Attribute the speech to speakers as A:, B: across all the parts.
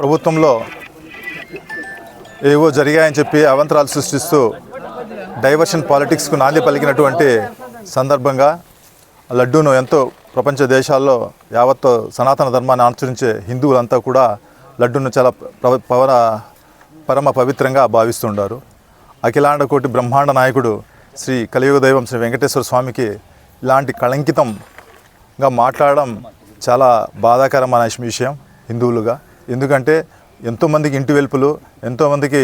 A: ప్రభుత్వంలో ఏవో జరిగాయని చెప్పి అవంతరాలు సృష్టిస్తూ డైవర్షన్ పాలిటిక్స్కు నాంది పలికినటువంటి సందర్భంగా లడ్డూను ఎంతో ప్రపంచ దేశాల్లో యావత్తో సనాతన ధర్మాన్ని ఆచరించే హిందువులంతా కూడా లడ్డూను చాలా ప్ర- పవన పరమ పవిత్రంగా భావిస్తుంటారు. అఖిలాండ కోటి బ్రహ్మాండ నాయకుడు శ్రీ కలియుగ దైవం శ్రీ వెంకటేశ్వర స్వామికి ఇలాంటి కళంకితంగా మాట్లాడడం చాలా బాధాకరమైన విషయం హిందువులుగా. ఎందుకంటే ఎంతోమందికి ఇంటి వెలుపులు ఎంతోమందికి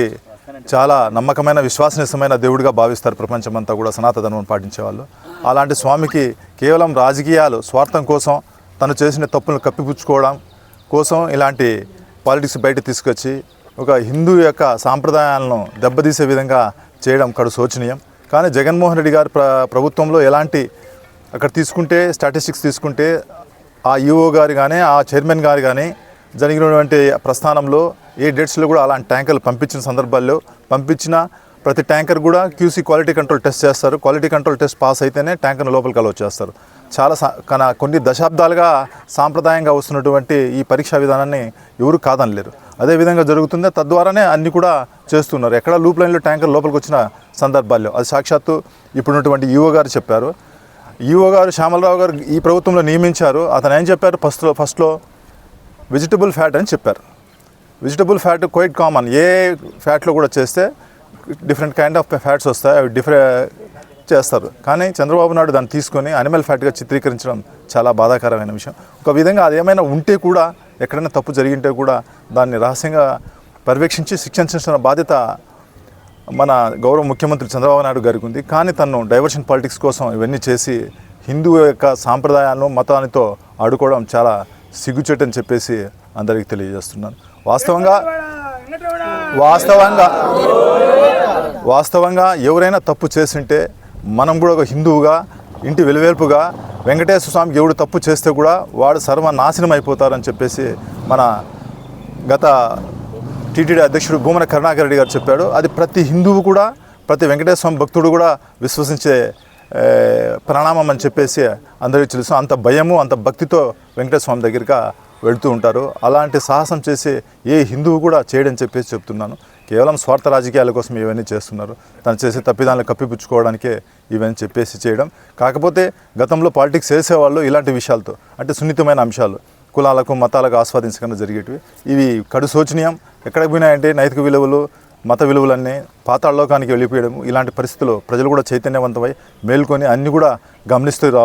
A: చాలా నమ్మకమైన విశ్వాసనీయమైన దేవుడిగా భావిస్తారు ప్రపంచమంతా కూడా సనాతన ధర్మం పాటించే వాళ్ళు అలాంటి స్వామికి కేవలం రాజకీయాలు స్వార్థం కోసం తను చేసిన తప్పులను కప్పిపుచ్చుకోవడం కోసం ఇలాంటి పాలిటిక్స్ బయట తీసుకొచ్చి ఒక హిందూ యొక్క సాంప్రదాయాలను దెబ్బతీసే విధంగా చేయడం కడు శోచనీయం. కానీ జగన్మోహన్ రెడ్డి గారి ప్ర ప్రభుత్వంలో ఎలాంటి అక్కడ తీసుకుంటే స్టాటిస్టిక్స్ తీసుకుంటే ఆ ఈఓ గారు కానీ ఆ చైర్మన్ గారు కానీ జరిగినటువంటి ప్రస్థానంలో ఏ డేట్స్లో కూడా అలాంటి ట్యాంకర్లు పంపించిన సందర్భాల్లో పంపించిన ప్రతి ట్యాంకర్ కూడా క్యూసీ క్వాలిటీ కంట్రోల్ టెస్ట్ చేస్తారు. క్వాలిటీ కంట్రోల్ టెస్ట్ పాస్ అయితేనే ట్యాంకర్ను లోపలికి అలా చేస్తారు. చాలా సా- కన కొన్ని దశాబ్దాలుగా సాంప్రదాయంగా వస్తున్నటువంటి ఈ పరీక్షా విధానాన్ని ఎవరు కాదనలేరు. అదేవిధంగా జరుగుతుంది. తద్వారానే అన్నీ కూడా చేస్తున్నారు. ఎక్కడ లూప్ లైన్లో ట్యాంకర్ లోపలికి వచ్చిన సందర్భాల్లో అది సాక్షాత్తు ఇప్పుడున్నటువంటి ఈఓ గారు చెప్పారు. ఈఓ గారు శ్యామలరావు గారు ఈ ప్రభుత్వంలో నియమించారు. అతను ఏం చెప్పారు? ఫస్ట్లో ఫస్ట్లో వెజిటబుల్ ఫ్యాట్ అని చెప్పారు. వెజిటబుల్ ఫ్యాట్ క్వైట్ కామన్ ఏ ఫ్యాట్లో కూడా చేస్తే డిఫరెంట్ కైండ్ ఆఫ్ ఫ్యాట్స్ వస్తాయి. అవి డిఫరెంట్ చేస్తారు. కానీ చంద్రబాబు నాయుడు దాన్ని తీసుకొని అనిమల్ ఫ్యాట్గా చిత్రీకరించడం చాలా బాధాకరమైన విషయం. ఒక విధంగా అది ఏమైనా ఉంటే కూడా ఎక్కడైనా తప్పు జరిగింటే కూడా దాన్ని రహస్యంగా పర్యవేక్షించి శిక్షించిన బాధ్యత మన గౌరవ ముఖ్యమంత్రి చంద్రబాబు నాయుడు గారికి ఉంది. కానీ తను డైవర్షన్ పాలిటిక్స్ కోసం ఇవన్నీ చేసి హిందూ యొక్క సాంప్రదాయాలను మతానితో ఆడుకోవడం చాలా సిగ్గుచేటని చెప్పేసి అందరికీ తెలియజేస్తున్నాను. వాస్తవంగా వాస్తవంగా వాస్తవంగా ఎవరైనా తప్పు చేసింటే మనం కూడా ఒక హిందువుగా ఇంటి వెలువేల్పుగా వెంకటేశ్వర స్వామికి ఎవడు తప్పు చేస్తే కూడా వాడు సర్వనాశనం అయిపోతారని చెప్పేసి మన గత టీటీడీ అధ్యక్షుడు భూమన కరుణాకర్ రెడ్డి గారు చెప్పాడు. అది ప్రతి హిందువు కూడా ప్రతి వెంకటేశ్వర స్వామి భక్తుడు కూడా విశ్వసించే ప్రణామం అని చెప్పేసి అందరికీ తెలుసు. అంత భయము అంత భక్తితో వెంకటేశ్వర దగ్గరికి వెళుతూ ఉంటారు. అలాంటి సాహసం చేసి ఏ హిందువు కూడా చేయడని చెప్పేసి చెప్తున్నాను. కేవలం స్వార్థ రాజకీయాల కోసం ఇవన్నీ చేస్తున్నారు. తను చేసే తప్పిదాలను కప్పిపుచ్చుకోవడానికే ఇవన్నీ చెప్పేసి చేయడం. కాకపోతే గతంలో పాలిటిక్స్ చేసేవాళ్ళు ఇలాంటి విషయాలతో అంటే సున్నితమైన అంశాలు కులాలకు మతాలకు ఆస్వాదించకుండా జరిగేటివి. ఇవి కడు శోచనీయం. ఎక్కడికి పోయినాయంటే నైతిక విలువలు మత విలువలన్నీ పాతాళలోకానికి వెళ్ళిపోయడం ఇలాంటి పరిస్థితుల్లో ప్రజలు కూడా చైతన్యవంతమై మేల్కొని అన్ని కూడా గమనిస్తూ